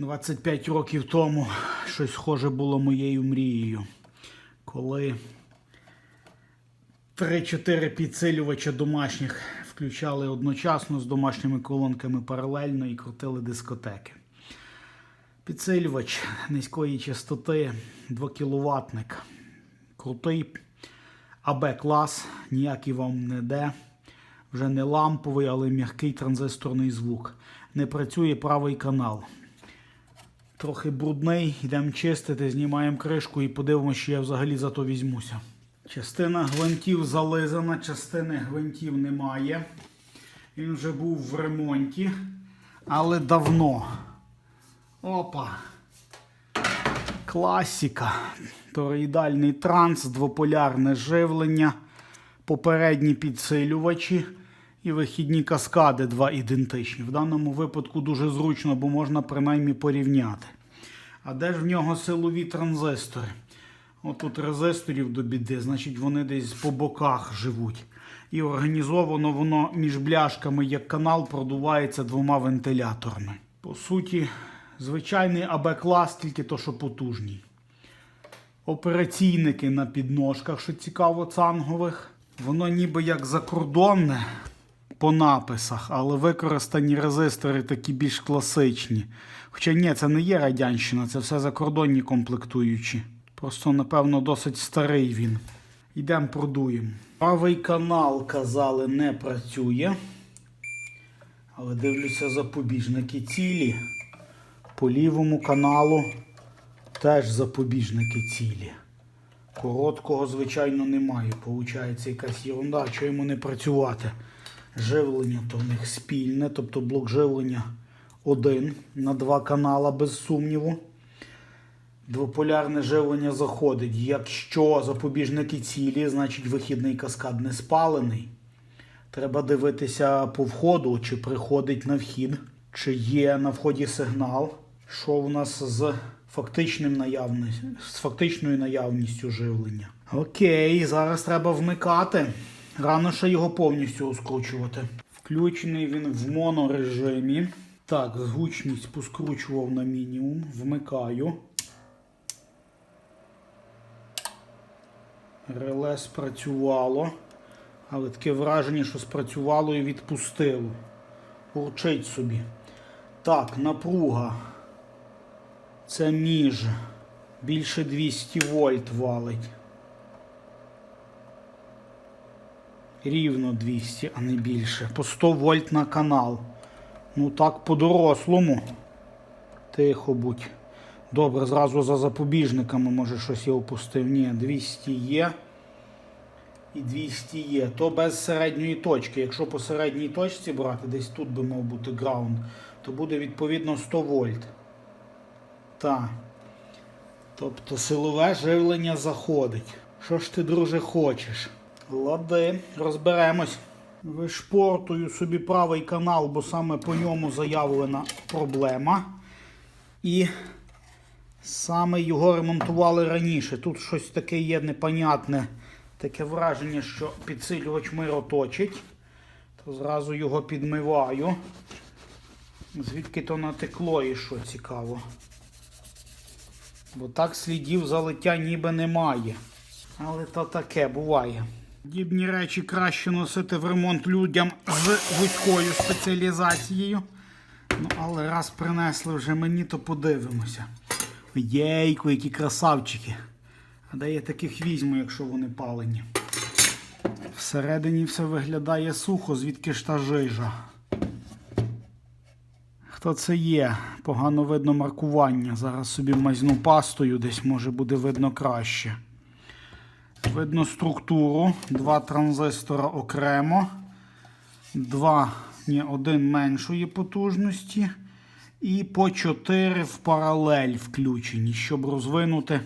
25 років тому щось схоже було моєю мрією, коли 3-4 підсилювача домашніх включали одночасно з домашніми колонками паралельно і крутили дискотеки. Підсилювач низької частоти 2 кВт. Крутий АБ клас, ніякий вам не де. Вже не ламповий, але м'який транзисторний звук. Не працює правий канал. Трохи брудний, йдемо чистити, знімаємо кришку і подивимося, що я взагалі за то візьмуся. Частина гвинтів зализана, частини гвинтів немає. Він вже був в ремонті, але давно. Опа. Класіка. Тороїдальний транс, двополярне живлення, попередні підсилювачі і вихідні каскади два ідентичні. В даному випадку дуже зручно, бо можна принаймні порівняти. А де ж в нього силові транзистори? Отут резисторів до біди, значить вони десь по боках живуть. І організовано воно між бляшками, як канал, продувається двома вентиляторами. По суті, звичайний АБ-клас, тільки то, що потужній. Операційники на підножках, що цікаво, цангових. Воно ніби як закордонне по написах, але використані резистори такі більш класичні. Хоча ні, це не є радянщина, це все закордонні комплектуючі. Просто, напевно, досить старий він. Йдемо продуємо. Правий канал, казали, не працює. Але дивлюся запобіжники цілі. По лівому каналу теж запобіжники цілі. Короткого, звичайно, немає. Получається якась ерунда, що йому не працювати. Живлення то в них спільне, тобто блок живлення один на два канала, без сумніву. Двополярне живлення заходить. Якщо запобіжники цілі, значить вихідний каскад не спалений. Треба дивитися по входу, чи приходить на вхід, чи є на вході сигнал. Що в нас з фактичним наявністю, з фактичною наявністю живлення. Окей, зараз треба вмикати. Рано ще його повністю розкручувати. Включений він в монорежимі. Так, гучність поскручував на мінімум. Вмикаю. Реле спрацювало. Але таке враження, що спрацювало і відпустило. Урчить собі. Так, напруга. Це між. Більше 200 вольт валить. Рівно 200, а не більше. По 100 вольт на канал. Ну так, по-дорослому. Тихо будь. Добре, зразу за запобіжниками, може щось я опустив. Ні, 200 є. І 200 є. То без середньої точки. Якщо по середній точці брати, десь тут би мав бути граунд, то буде відповідно 100 вольт. Так. Тобто силове живлення заходить. Що ж ти, друже, хочеш? Лади, розберемось. Вишпортую собі правий канал, бо саме по ньому заявлена проблема. І саме його ремонтували раніше. Тут щось таке є непонятне. Таке враження, що підсилювач мироточить. То зразу його підмиваю. Звідки то натекло і що цікаво. Бо так слідів залиття ніби немає. Але то таке буває. Подібні речі краще носити в ремонт людям з вузькою спеціалізацією. Ну, але раз принесли вже мені, то подивимося. Єйку, які красавчики. А де я таких візьму, якщо вони палені? Всередині все виглядає сухо, звідки ж та жижа. Хто це є? Погано видно маркування. Зараз собі мазну пастою, десь може буде видно краще. Видно структуру. Два транзистора окремо. Два, ні, один меншої потужності. І по 4 в паралель включені, щоб розвинути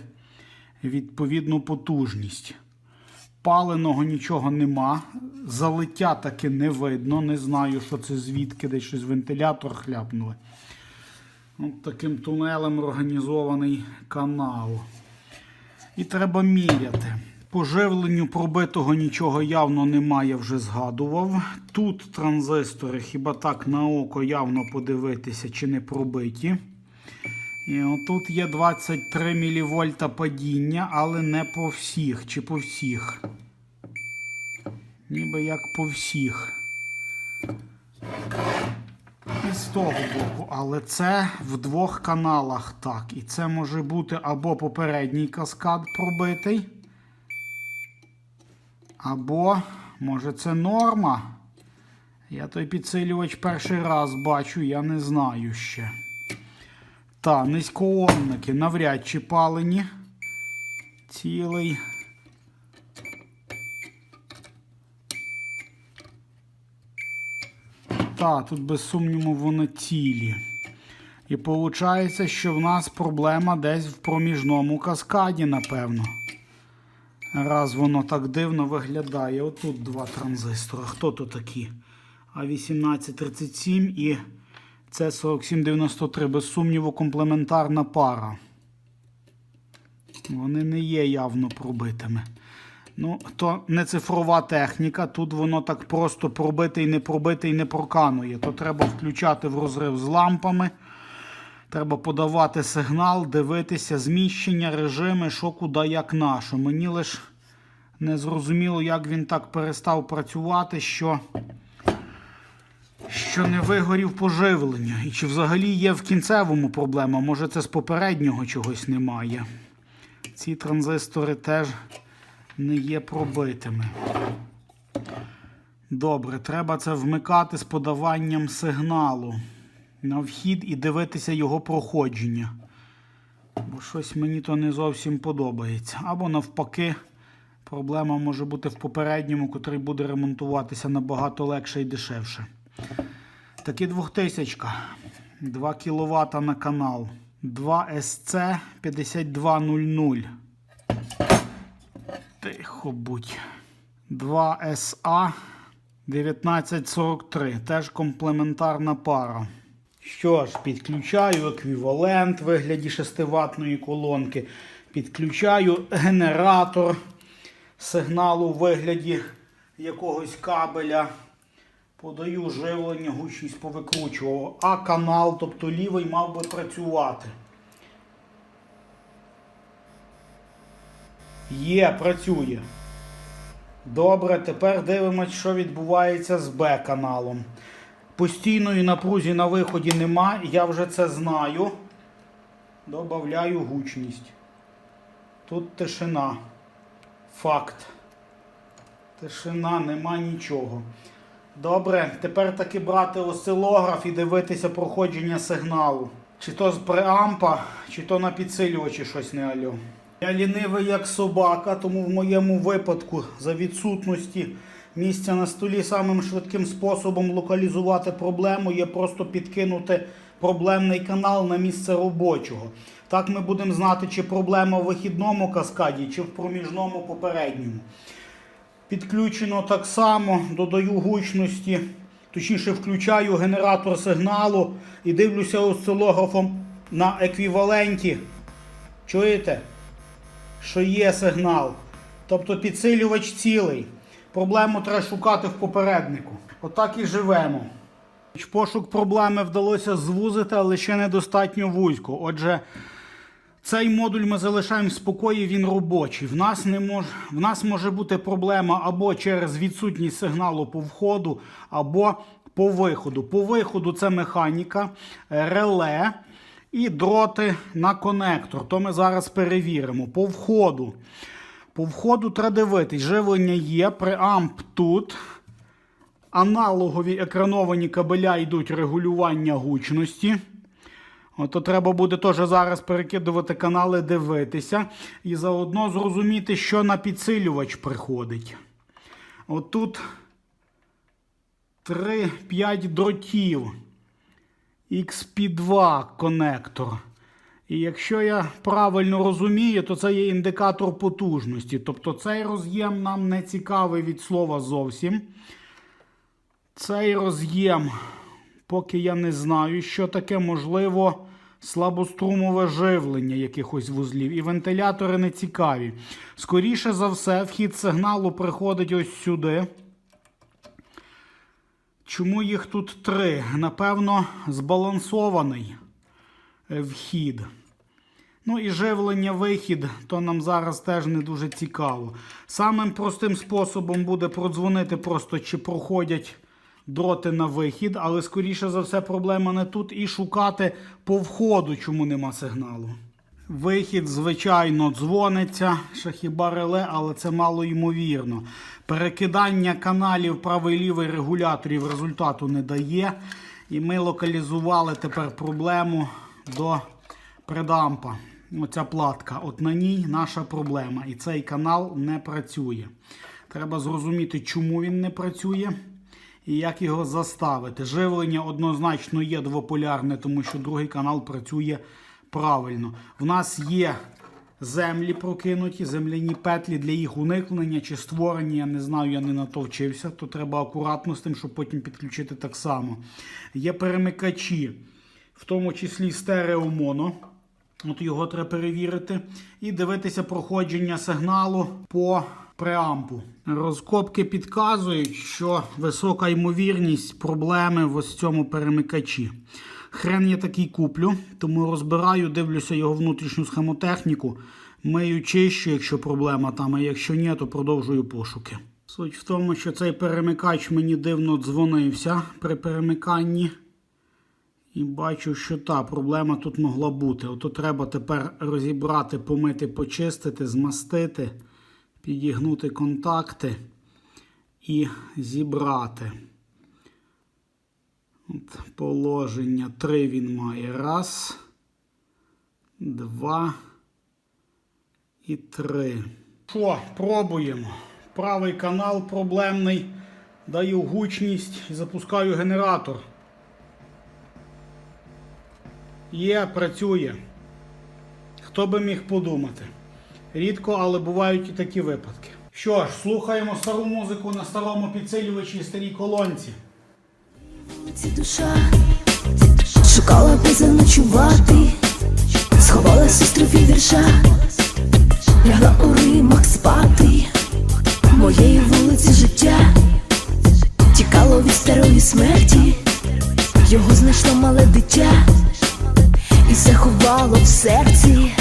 відповідну потужність. Паленого нічого нема. Залиття таки не видно. Не знаю, що це звідки десь щось вентилятор хляпнули. От таким тунелем організований канал. І треба міряти. По живленню пробитого нічого явно немає, вже згадував. Тут транзистори, хіба так на око явно подивитися, чи не пробиті. І отут є 23 мВ падіння, але не по всіх чи по всіх. Ніби як по всіх. І з того боку, але це в двох каналах так. І це може бути або попередній каскад пробитий, або, може, це норма. Я той підсилювач перший раз бачу, я не знаю ще. Та, низькоомники навряд чи палені. Цілий. Та, тут без сумніву вони цілі. І виходить, що в нас проблема десь в проміжному каскаді, напевно. Раз воно так дивно виглядає. Отут два транзистори. Хто то такі? А1837 і С4793. Без сумніву, комплементарна пара. Вони не є явно пробитими. Ну, то не цифрова техніка. Тут воно так просто пробите і не пробите і не проканує. То треба включати в розрив з лампами. Треба подавати сигнал, дивитися зміщення, режими, що куди, як на що. Мені лише не зрозуміло, як він так перестав працювати, що, що не вигорів поживлення. І чи взагалі є в кінцевому проблема? Може це з попереднього чогось немає. Ці транзистори теж не є пробитими. Добре, треба це вмикати з подаванням сигналу на вхід і дивитися його проходження. Бо щось мені то не зовсім подобається. Або навпаки, проблема може бути в попередньому, котрий буде ремонтуватися набагато легше і дешевше. Такі 2000. 2 кВт на канал. 2 SC 5200. Тихо будь. 2 SA 1943. Теж комплементарна пара. Що ж, підключаю еквівалент в вигляді 6-ваттної колонки. Підключаю генератор сигналу в вигляді якогось кабеля. Подаю живлення, гучність повикручував. А канал, тобто лівий, мав би працювати. Є, працює. Добре, тепер дивимось, що відбувається з Б-каналом. Постійної напрузі на виході нема, я вже це знаю. Добавляю гучність. Тут тишина. Факт. Тишина, нема нічого. Добре, тепер таки брати осцилограф і дивитися проходження сигналу. Чи то з преампа, чи то на підсилювачі щось не альо. Я лінивий як собака, тому в моєму випадку за відсутності місця на столі самим швидким способом локалізувати проблему є просто підкинути проблемний канал на місце робочого. Так ми будемо знати, чи проблема в вихідному каскаді, чи в проміжному попередньому. Підключено так само, додаю гучності, точніше включаю генератор сигналу і дивлюся осцилографом на еквіваленті. Чуєте? Що є сигнал. Тобто підсилювач цілий. Проблему треба шукати в попереднику. Отак і живемо. Пошук проблеми вдалося звузити, але ще недостатньо вузько. Отже, цей модуль ми залишаємо в спокої, він робочий. В нас, не мож... в нас може бути проблема або через відсутність сигналу по входу, або по виходу. По виходу це механіка, е, реле і дроти на конектор. То ми зараз перевіримо. По входу. По входу треба дивитись, живлення є, преамп тут. Аналогові екрановані кабеля йдуть регулювання гучності. Ото треба буде теж зараз перекидувати канали, дивитися. І заодно зрозуміти, що на підсилювач приходить. Отут 3-5 дротів. XP2 конектор. І якщо я правильно розумію, то це є індикатор потужності. Тобто цей роз'єм нам не цікавий від слова зовсім. Цей роз'єм, поки я не знаю, що таке, можливо, слабострумове живлення якихось вузлів. І вентилятори не цікаві. Скоріше за все, вхід сигналу приходить ось сюди. Чому їх тут три? Напевно, збалансований. Е, вхід. Ну і живлення вихід, то нам зараз теж не дуже цікаво. Самим простим способом буде продзвонити просто, чи проходять дроти на вихід, але скоріше за все проблема не тут і шукати по входу, чому нема сигналу. Вихід, звичайно, дзвониться, ще реле, але це мало ймовірно. Перекидання каналів правий лівий регуляторів результату не дає. І ми локалізували тепер проблему до предампа. Оця платка. От на ній наша проблема. І цей канал не працює. Треба зрозуміти, чому він не працює і як його заставити. Живлення однозначно є двополярне, тому що другий канал працює правильно. В нас є землі прокинуті, земляні петлі для їх уникнення чи створення. Я не знаю, я не на то вчився, то треба акуратно з тим, щоб потім підключити так само. Є перемикачі, в тому числі стереомоно. От його треба перевірити. І дивитися проходження сигналу по преампу. Розкопки підказують, що висока ймовірність проблеми в ось цьому перемикачі. Хрен я такий куплю, тому розбираю, дивлюся його внутрішню схемотехніку. Мию чищу, якщо проблема там, а якщо ні, то продовжую пошуки. Суть в тому, що цей перемикач мені дивно дзвонився при перемиканні. І бачу, що та проблема тут могла бути. Ото треба тепер розібрати, помити, почистити, змастити, підігнути контакти і зібрати. От Положення 3 він має. Раз, два і три. Що, пробуємо. Правий канал проблемний. Даю гучність і запускаю генератор. Є, працює. Хто би міг подумати. Рідко, але бувають і такі випадки. Що ж, слухаємо стару музику на старому підсилювачі старій колонці. Ці душа шукала би заночувати, сховала сестру від вірша, лягла у римах спати, моєї вулиці життя, тікало від старої смерті, його знайшло мале дитя, і заховало в серці.